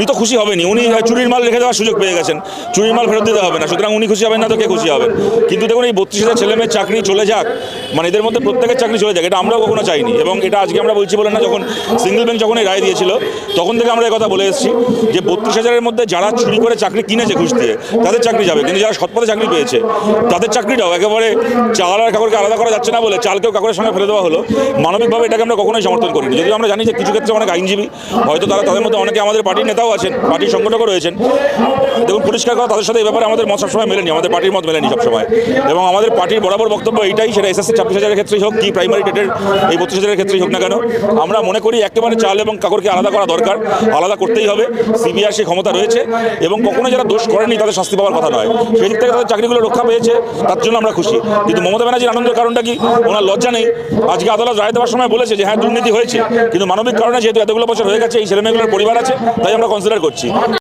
উনি তো খুশি হবেনি উনি চুরির মাল রেখে দেওয়ার সুযোগ পেয়ে গেছেন। চুরির মাল ফেরত দিতে হবে না। সুতরাং উনি খুশি হবেন না তো কে খুশি হবেন? কিন্তু দেখুন এই বত্রিশ হাজার ছেলে মেয়ের চাকরি চলে যাক মানে এদের মধ্যে প্রত্যেকের চাকরি চলে যাক এটা আমরাও কখনো চাইনি। এবং এটা আজকে আমরা বলছি বলে না যখন সিঙ্গেল বেঞ্চ যখন এই রায় দিয়েছিল তখন থেকে আমরা এই কথা বলে এসেছি যে বত্রিশ হাজারের মধ্যে যারা চুরি করে চাকরি কিনেছে ঘুষ দিয়ে তাদের চাকরি যাবে। কিন্তু যারা সৎপথে চাকরি পেয়েছে তাদের চাকরিটাও একেবারে চাল আর কাকুরকে আলাদা করা যাচ্ছে না বলে চালকেও কাকুরের সঙ্গে ফেলে দেওয়া হলো। মানবিকভাবে এটাকে আমরা কখনোই সমর্থন করিনি। যদিও আমরা জানি যে কিছু ক্ষেত্রে অনেক আইনজীবী হয়তো তারা তাদের মধ্যে অনেকে আমাদের পার্টির নেতাও আছেন পার্টির সংগঠকও রয়েছেন। দেখুন, পরিষ্কার কথা, তাদের সাথে এই ব্যাপারে আমাদের মত সবসময় মেলেনি, আমাদের পার্টির মত মেলেনি সবসময়। এবং আমাদের পার্টির বরাবর বক্তব্য এইটাই, সেটা এসএসসি ছাব্বিশ হাজারের ক্ষেত্রেই হোক, কি প্রাইমারি টেটের এই বত্রিশ হাজারের ক্ষেত্রেই হোক না কেন, আমরা মনে করি একেবারে চাল এবং কাকরকে আলাদা করা দরকার, আলাদা করতেই হবে সিবিআর সেই ক্ষমতা রয়েছে, এবং কখনো যারা দোষ করেনি তাদের শাস্তি পাওয়ার কথা নয়। সেই দিক থেকে তাদের চাকরিগুলো রক্ষা পেয়েছে, তার জন্য আমরা খুশি। কিন্তু মমতা ব্যানার্জির আনন্দের কারণটা কি? ওনার লজ্জা নেই। আজকে আদালত রায় দেওয়ার সময় বলেছে যে হ্যাঁ দুর্নীতি হয়েছে, কিন্তু মানবিক কারণে যেহেতু এতগুলো বছর হয়ে গেছে, এই ছেলেমেয়েগুলোর পরিবার আছে, তাই আমরা কনসিডার করছি।